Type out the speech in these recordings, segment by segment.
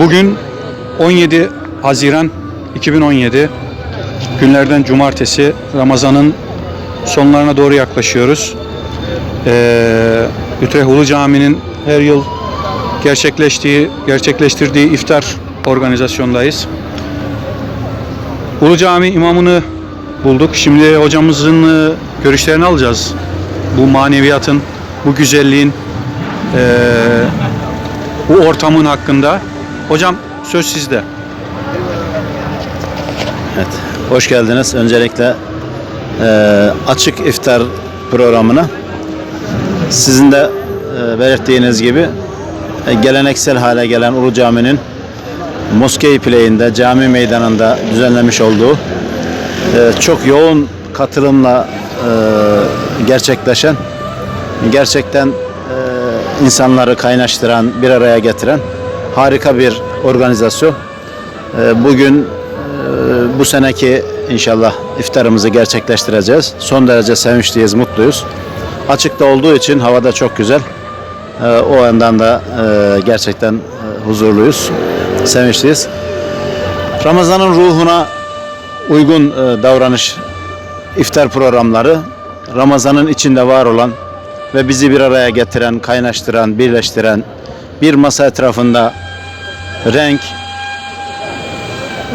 Bugün 17 Haziran 2017 günlerden cumartesi Ramazan'ın sonlarına doğru yaklaşıyoruz. Ee, Ütrecht Ulu Cami'nin her yıl gerçekleştiği, gerçekleştirdiği iftar organizasyondayız. Ulu Cami imamını bulduk. Şimdi hocamızın e, görüşlerini alacağız. Bu maneviyatın, bu güzelliğin, e, bu ortamın hakkında. Hocam söz sizde. Evet, hoş geldiniz. Öncelikle e, açık iftar programına sizin de e, belirttiğiniz gibi e, geleneksel hale gelen Ulu Cami'nin Moskey Play'inde cami meydanında düzenlemiş olduğu e, çok yoğun katılımla e, gerçekleşen gerçekten e, insanları kaynaştıran, bir araya getiren harika bir organizasyon. E, bugün e, bu seneki inşallah iftarımızı gerçekleştireceğiz. Son derece sevinçliyiz, mutluyuz. Açıkta olduğu için havada çok güzel. E, o yandan da e, gerçekten e, huzurluyuz, sevinçliyiz. Ramazan'ın ruhuna uygun davranış iftar programları Ramazan'ın içinde var olan ve bizi bir araya getiren, kaynaştıran, birleştiren bir masa etrafında renk,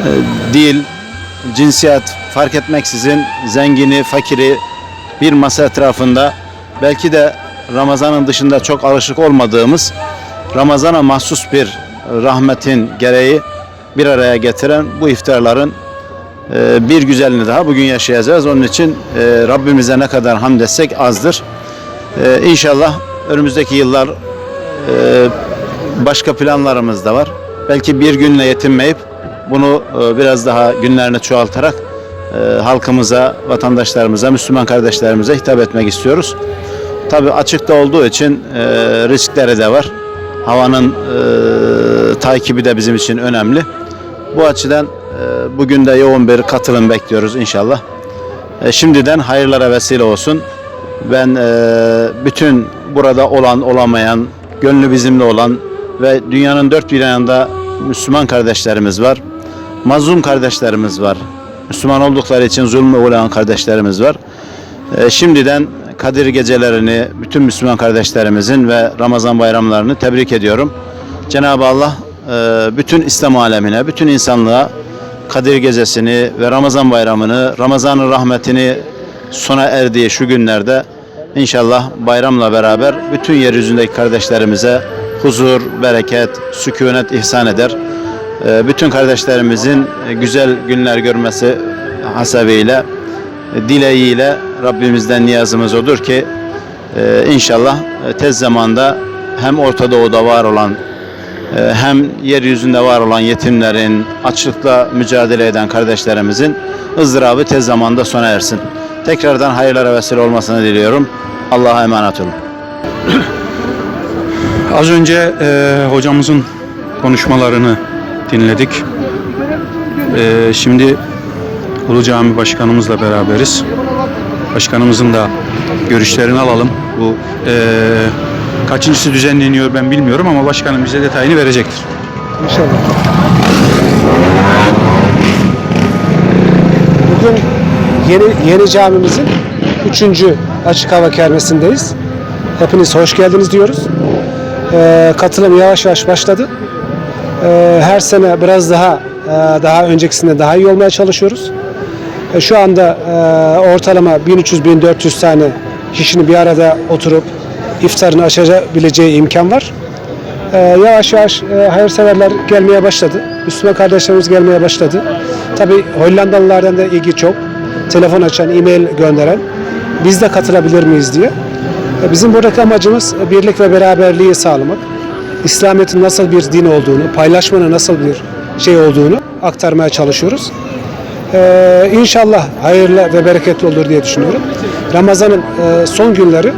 e, dil, cinsiyet fark etmeksizin zengini, fakiri bir masa etrafında belki de Ramazan'ın dışında çok alışık olmadığımız Ramazan'a mahsus bir rahmetin gereği bir araya getiren bu iftarların e, bir güzelini daha bugün yaşayacağız. Onun için e, Rabbimize ne kadar hamd etsek azdır. İnşallah önümüzdeki yıllar başka planlarımız da var. Belki bir günle yetinmeyip bunu e, biraz daha günlerini çoğaltarak e, halkımıza, vatandaşlarımıza, Müslüman kardeşlerimize hitap etmek istiyoruz. Tabi açıkta olduğu için e, riskleri de var. Havanın takibi de bizim için önemli. Bu açıdan bugün de yoğun bir katılım bekliyoruz inşallah. Şimdiden hayırlara vesile olsun. Ben bütün burada olan olamayan, gönlü bizimle olan ve dünyanın dört bir yanında Müslüman kardeşlerimiz var. Mazlum kardeşlerimiz var. Müslüman oldukları için zulme uğrayan kardeşlerimiz var. E, şimdiden Kadir gecelerini bütün Müslüman kardeşlerimizin ve Ramazan bayramlarını tebrik ediyorum. Cenab-ı Allah e, bütün İslam alemine, bütün insanlığa Kadir gecesini ve Ramazan bayramını, Ramazan'ın rahmetini sona erdiği şu günlerde inşallah bayramla beraber bütün yeryüzündeki kardeşlerimize huzur, bereket, sükunet ihsan eder. E, Bütün kardeşlerimizin e, güzel günler görmesi hasebiyle, e, dileğiyle Rabbimizden niyazımız odur ki e, inşallah tez zamanda hem Orta Doğu'da var olan hem yeryüzünde var olan yetimlerin, açlıkla mücadele eden kardeşlerimizin ızdırabı tez zamanda sona ersin. Tekrardan hayırlara vesile olmasını diliyorum. Allah'a emanet olun. Az önce e, hocamızın konuşmalarını dinledik. E, şimdi Ulu Cami Başkanımızla beraberiz. Başkanımızın da görüşlerini alalım. Bu e, kaçıncısı düzenleniyor ben bilmiyorum ama başkanım bize detayını verecektir. İnşallah. Bugün yeni yeni camimizin üçüncü açık hava kermesindeyiz. Hepiniz hoş geldiniz diyoruz. Ee, katılım yavaş yavaş başladı. Ee, her sene biraz daha e, daha öncekisinde daha iyi olmaya çalışıyoruz. E, şu anda e, ortalama 1300-1400 tane kişinin bir arada oturup iftarını açabileceği imkan var. Ee, yavaş yavaş e, hayırseverler gelmeye başladı. Müslüman kardeşlerimiz gelmeye başladı. Tabi Hollandalılardan da ilgi çok. Telefon açan, e-mail gönderen. Biz de katılabilir miyiz diye. E, bizim buradaki amacımız e, birlik ve beraberliği sağlamak. İslamiyet'in nasıl bir din olduğunu, paylaşmanın nasıl bir şey olduğunu aktarmaya çalışıyoruz. Ee, inşallah hayırlı ve bereketli olur diye düşünüyorum. Ramazan'ın e, son günleri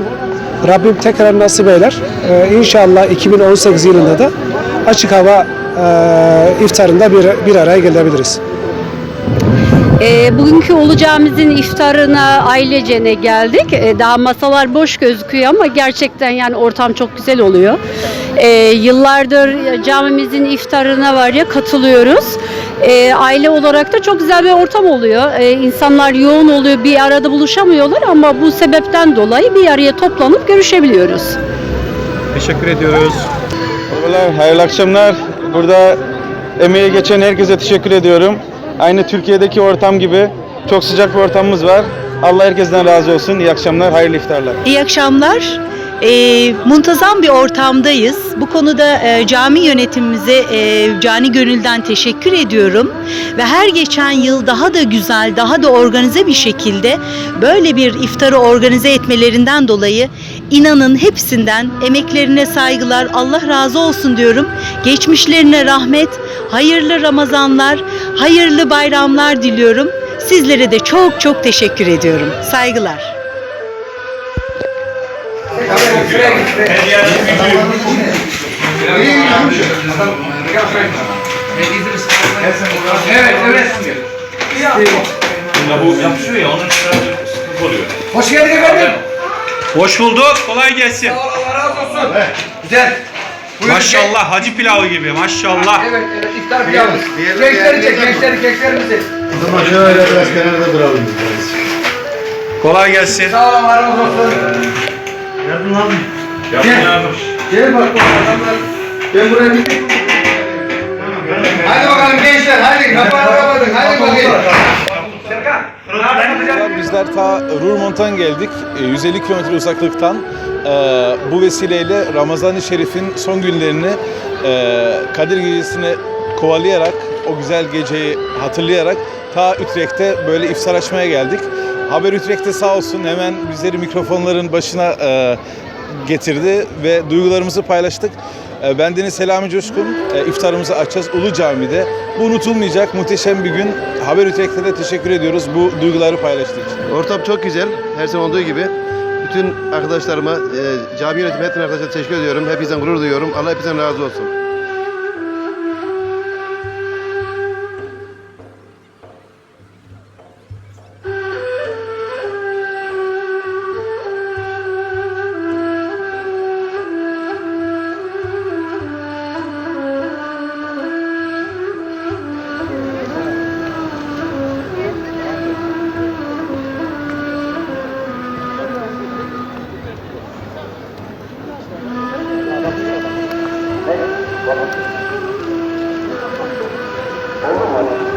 Rabbim tekrar nasip eyler. Ee, inşallah 2018 yılında da açık hava e, iftarında bir, bir araya gelebiliriz. E, bugünkü Ulu Camimizin iftarına ailecene geldik. E, daha masalar boş gözüküyor ama gerçekten yani ortam çok güzel oluyor. E, yıllardır camimizin iftarına var ya katılıyoruz. E, aile olarak da çok güzel bir ortam oluyor. E, insanlar yoğun oluyor, bir arada buluşamıyorlar ama bu sebepten dolayı bir araya toplanıp görüşebiliyoruz. Teşekkür ediyoruz. Merhabalar, hayırlı akşamlar. Burada emeği geçen herkese teşekkür ediyorum. Aynı Türkiye'deki ortam gibi çok sıcak bir ortamımız var. Allah herkesten razı olsun. İyi akşamlar, hayırlı iftarlar. İyi akşamlar. Ee, muntazam bir ortamdayız. Bu konuda e, cami yönetimimize e, cani gönülden teşekkür ediyorum. Ve her geçen yıl daha da güzel, daha da organize bir şekilde böyle bir iftarı organize etmelerinden dolayı inanın hepsinden emeklerine saygılar, Allah razı olsun diyorum. Geçmişlerine rahmet, hayırlı Ramazanlar, hayırlı bayramlar diliyorum. Sizlere de çok çok teşekkür ediyorum. Saygılar. Hoş geldin efendim. Hoş bulduk. Kolay gelsin. Allah razı olsun. Güzel. Buyurun. Maşallah hacı pilavı gibi maşallah. Evet, evet, iftar pilavı. Gençleri çek, gençleri, gençlerimizi. Şöyle biraz kenarda duralım. Kolay gelsin. Sağ olun, Allah razı olsun. Yardım abi. Gel. Gel bak bu adamlar. Ben buraya bir... Hadi bakalım gençler, hadi. Kafanı kapatın, hadi bakayım. Serkan. Bizler ta Rurmont'tan geldik. E, 150 kilometre uzaklıktan. E, Bu vesileyle Ramazan-ı Şerif'in son günlerini e, Kadir Gecesi'ni kovalayarak, o güzel geceyi hatırlayarak ta Ütrecht'te böyle iftar açmaya geldik. Haber Ütrecht'te sağ olsun hemen bizleri mikrofonların başına e, getirdi ve duygularımızı paylaştık. E, Ben Deniz Selami Coşkun. E, iftarımızı açacağız Ulu Cami'de. Bu unutulmayacak muhteşem bir gün. Haber Ütrecht'e de teşekkür ediyoruz bu duyguları paylaştığı için. Ortam çok güzel. Her zaman olduğu gibi. Bütün arkadaşlarıma, e, cami yönetimi hepsine arkadaşlar teşekkür ediyorum. Hepinizden gurur duyuyorum. Allah hepinizden razı olsun. বলে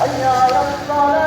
哎呀，啦啦